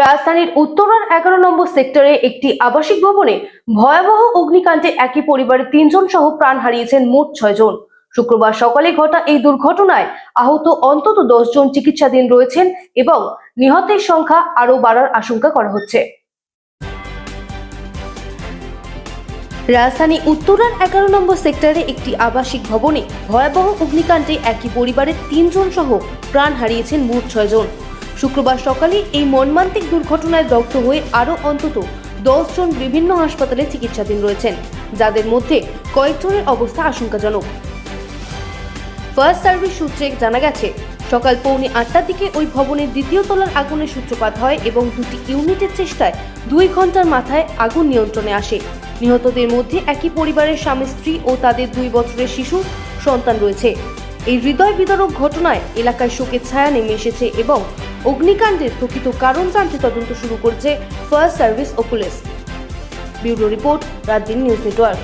রাজধানীর উত্তরার এগারো নম্বর সেক্টরে একটি আবাসিক ভবনে ভয়াবহ অগ্নিকাণ্ডে একই পরিবারের তিনজন সহ প্রাণ হারিয়েছেন মোট ছয়জন। শুক্রবার সকালে ঘটা এই দুর্ঘটনায় আহত অন্তত জন চিকিৎসাধীন রয়েছেন এবং নিহতের সংখ্যা আরও বাড়ার আশঙ্কা করা হচ্ছে। রাজধানী উত্তরার এগারো নম্বর সেক্টরে একটি আবাসিক ভবনে ভয়াবহ অগ্নিকাণ্ডে একই পরিবারের তিনজন সহ প্রাণ হারিয়েছেন মোট ছয়জন। শুক্রবার সকালে এই মর্মান্তিক দুর্ঘটনায় দগ্ধ হয়ে আরও অন্তত দশ জন বিভিন্ন হাসপাতালে চিকিৎসাধীন রয়েছেন, যাদের মধ্যে কয়েকজনের অবস্থা আশঙ্কাজনক। ফায়ার সার্ভিস সূত্রে জানা গেছে, সকাল পৌনে আটটার দিকে ওই ভবনের দ্বিতীয় তলার আগুনের সূত্রপাত হয় এবং দুটি ইউনিটের চেষ্টায় দুই ঘণ্টার মাথায় আগুন নিয়ন্ত্রণে আসে। নিহতদের মধ্যে একই পরিবারের স্বামী, স্ত্রী ও তাদের দুই বছরের শিশু, সন্তান রয়েছে। এই হৃদয় বিদারক ঘটনায় এলাকায় শোকের ছায়া নেমে এসেছে এবং অগ্নিকাণ্ডের প্রকৃত কারণ জানতে তদন্ত শুরু করছে ফার্স্ট সার্ভিস ও পুলিশ। ব্যুরো রিপোর্ট, রাজ্যের নিউজ নেটওয়ার্ক।